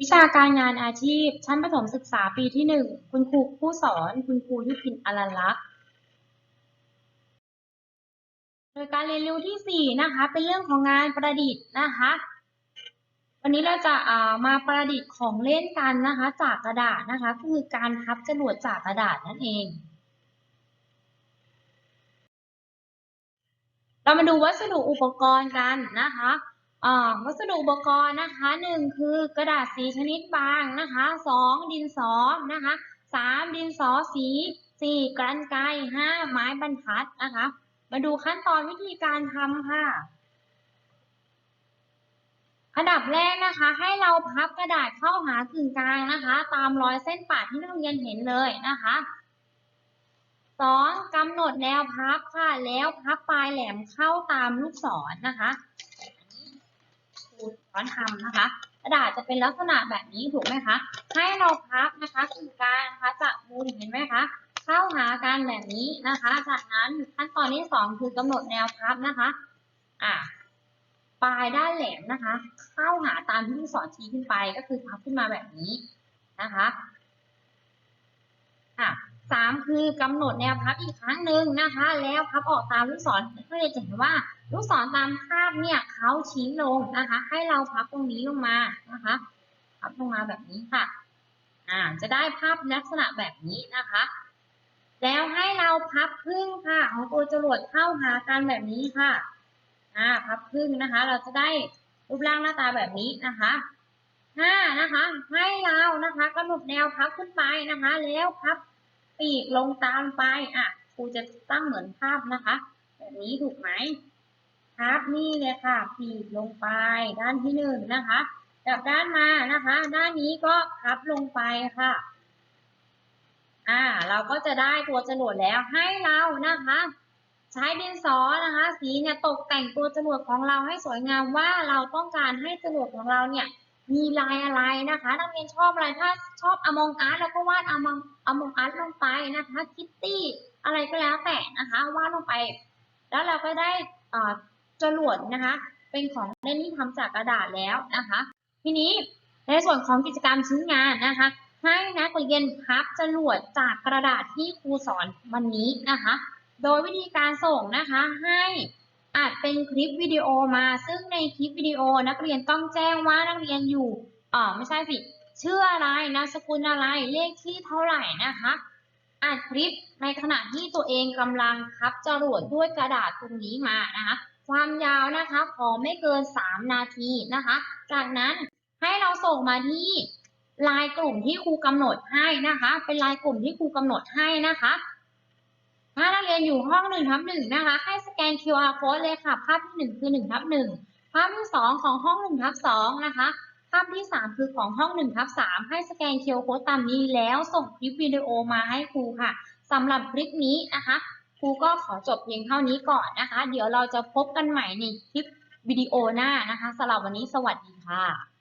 วิชาการงานอาชีพ ชั้นประถมศึกษาปีที่หนึ่งคุณครูผู้สอน คุณครูยุพินอรันลักษณ์โดยการเรียนรู้ที่สี่นะคะ เป็นเรื่องของงานประดิษฐ์นะคะ วันนี้เราจะามาประดิษฐ์ของเล่นกันนะคะ จากกระดาษนะคะก็คือการพับจรวดจากกระดาษนั่นเอง เรามาดูวัสดุอุปกรณ์กันนะคะ วัสดุอุปกรณ์นะคะหนึ่งคือกระดาษสีชนิดบางนะคะสองดินสอนะคะสามดินสอสีสี่กรรไกรห้าไม้บรรทัดนะคะ มาดูขั้นตอนวิธีการทำค่ะอันดับแรกนะคะ ให้เราพับกระดาษเข้าหากึ่งกลางนะคะ ตามรอยเส้นปาดที่นักเรียนเห็นเลยนะคะสองกำหนดแนวพับค่ะ แล้วพับปลายแหลมเข้าตามลูกศรนะคะ ครูสอนทำนะคะ กระดาษจะเป็นลักษณะแบบนี้ถูกไหมคะ ให้เราพับนะคะกึ่งกางนะคะจากมุมเห็นไหมคะ เข้าหากันแบบนี้นะคะ จากนั้นขั้นตอนที่สองคือกำหนดแนวพับนะคะอ่าปลายด้านแหลมนะคะ เข้าหาตามที่ลูกศรชี้ขึ้นไปก็คือพับขึ้นมาแบบนี้นะคะอะสามคือกำหนดแนวพับอีกครั้งหนึ่งนะคะ แล้วพับออกตามลูกศรเพื่อจะเห็นว่า ลูกศรตามภาพเนี่ยเขาชี้ลงนะคะ ให้เราพับตรงนี้ลงมานะคะพับลงมาแบบนี้ค่ะ อ่า จะได้ภาพลักษณะแบบนี้นะคะ แล้วให้เราพับครึ่งค่ะ ของตัวจรวดเข้าหากันแบบนี้ค่ะ อ่า พับครึ่งนะคะ เราจะได้รูปร่างหน้าตาแบบนี้นะคะห้านะคะ ให้เรานะคะกำหนดแนวพับขึ้นไปนะคะ แล้วพับปีกลงตามไป อะครูจะตั้งเหมือนภาพนะคะ แบบนี้ถูกไหม พับนี่เลยค่ะปีกลงไปด้านที่หนึ่งนะคะกลับด้านมานะคะ ด้านนี้ก็พับลงไปค่ะ อ่า เราก็จะได้ตัวจรวดแล้วให้เรานะคะ ใช้ดินสอนะคะ สีเนี่ยตกแต่งตัวจรวดของเราให้สวยงามว่าเราต้องการให้จรวดของเราเนี่ย มีลายอะไรนะคะนักเรียนชอบอะไรถ้าชอบอมองอาร์ตเราก็วาดอมองอมองอาร์ตลงไปนะคะ คิตตี้อะไรก็แล้วแต่นะคะวาดลงไป แล้วเราก็ได้อ่า จรวดนะคะ เป็นของเล่นที่ทำจากกระดาษแล้วนะคะ ทีนี้ในส่วนของกิจกรรมชิ้นงานนะคะ ให้นักเรียนพับจรวดจากกระดาษที่ครูสอนวันนี้นะคะ โดยวิธีการส่งนะคะให้อาจเป็นคลิปวิดีโอมา ซึ่งในคลิปวิดีโอนักเรียนต้องแจ้งว่านักเรียนอยู่อ่าไม่ใช่สิชื่ออะไรนามสกุลอะไรเลขที่เท่าไหร่นะคะอัดคลิปในขณะที่ตัวเองกำลังพับจรวดด้วยกระดาษตรงนี้มานะคะ ความยาวนะคะขอไม่เกิน 3 นาทีนะคะ จากนั้นให้เราส่งมาที่ลายกลุ่มที่ครูกำหนดให้นะคะ เป็นลายกลุ่มที่ครูกำหนดให้นะคะ ถ้านักเรียนอยู่ห้องหนึ่งทับหนึ่งนะคะ ให้สแกน QR code เลยค่ะ ภาพที่หนึ่งคือหนึ่งทับหนึ่งภาพที่สองของห้องหนึ่งทับสองนะคะภาพที่สามคือของห้องหนึ่งทับสามให้สแกน QR code ตามนี้แล้วส่งคลิปวิดีโอมาให้ครูค่ะสำหรับคลิปนี้นะคะ รูก็ขอจบเพียงเท่านี้ก่อนนะคะ เดี๋ยวเราจะพบกันใหม่ในคลิปวิดีโอหน้านะคะสำหรับวันนี้สวัสดีค่ะ